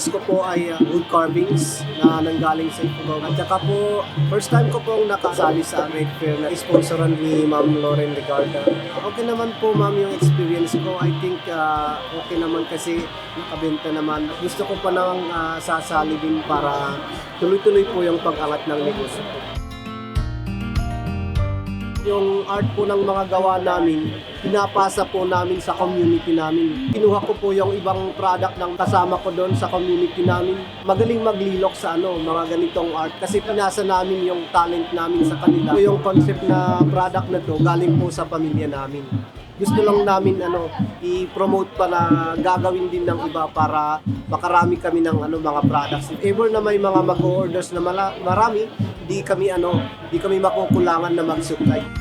experience ko po ay uh, wood carvings na nanggaling sa Ifugao. At saka po, first time ko pong nakasali sa trade fair na sponsoran ni Ma'am Lauren Ricarda. Okay naman po ma'am yung experience ko. I think uh, okay naman kasi nakabenta naman. Gusto ko pa nang uh, sasali din para tuloy-tuloy po yung pag-angat ng negosyo ko. Yung art po ng mga gawa namin, pinapasa po namin sa community namin. Kinuha ko po yung ibang product ng kasama ko doon sa community namin. Magaling maglilok sa ano, mga ganitong art kasi pinasa namin yung talent namin sa kanila. Yung concept na product na to galing po sa pamilya namin. Gusto lang namin ano, i-promote pa na gagawin din ng iba para makarami kami ng ano mga products. If ever na may mga mag-orders na mala- marami, di kami ano, di kami makukulangan na mag-supply.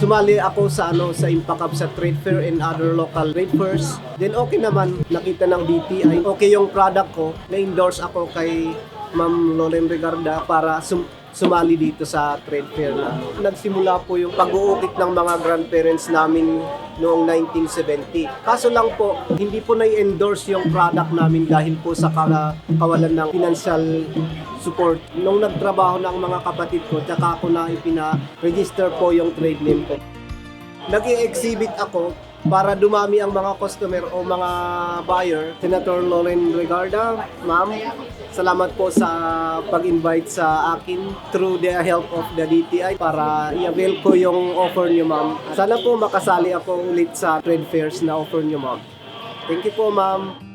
Sumali ako sa ano sa Impacab sa trade fair and other local trade fairs. Then okay naman, nakita ng DTI. Okay yung product ko. Na-endorse ako kay Ma'am Loren Regarda para sum- sumali dito sa trade fair na. Nagsimula po yung pag-uukit ng mga grandparents namin noong 1970. Kaso lang po, hindi po na-endorse yung product namin dahil po sa kawalan ng financial support. Nung nagtrabaho ng mga kapatid ko, tsaka ako na ipina-register po yung trade name ko. nag exhibit ako para dumami ang mga customer o mga buyer. Senator Lauren Regarda, ma'am, salamat po sa pag-invite sa akin through the help of the DTI para i-avail ko yung offer niyo, ma'am. Sana po makasali ako ulit sa trade fairs na offer niyo, ma'am. Thank you po, ma'am.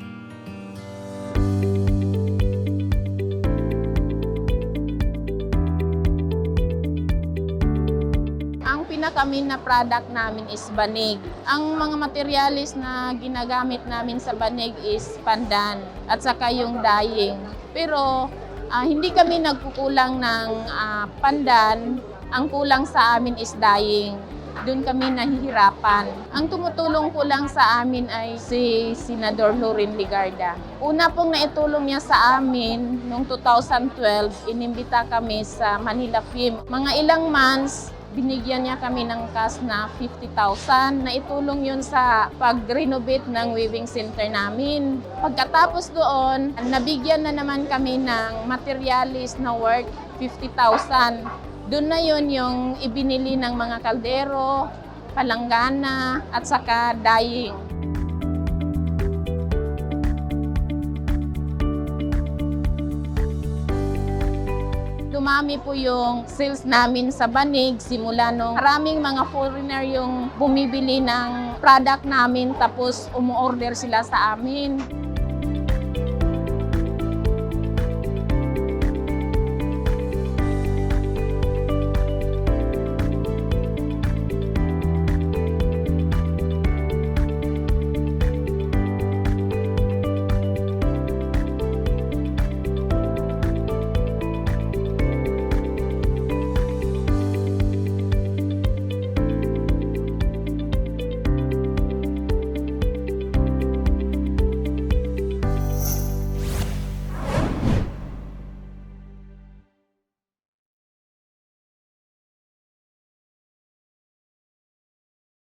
Ang pinakamin na product namin is banig. Ang mga materialis na ginagamit namin sa banig is pandan at saka yung dyeing. Pero ah, hindi kami nagkukulang ng ah, pandan. Ang kulang sa amin is dyeing. Doon kami nahihirapan. Ang tumutulong ko lang sa amin ay si Senador Loren Ligarda. Una pong naitulong niya sa amin noong 2012, inimbita kami sa Manila Film. Mga ilang months, binigyan niya kami ng cash na 50,000 na itulong yun sa pag-renovate ng weaving center namin. Pagkatapos doon, nabigyan na naman kami ng materialis na worth 50,000. Doon na yun yung ibinili ng mga kaldero, palanggana, at saka dyeing. Dumami po yung sales namin sa Banig simula nung maraming mga foreigner yung bumibili ng product namin tapos umu-order sila sa amin.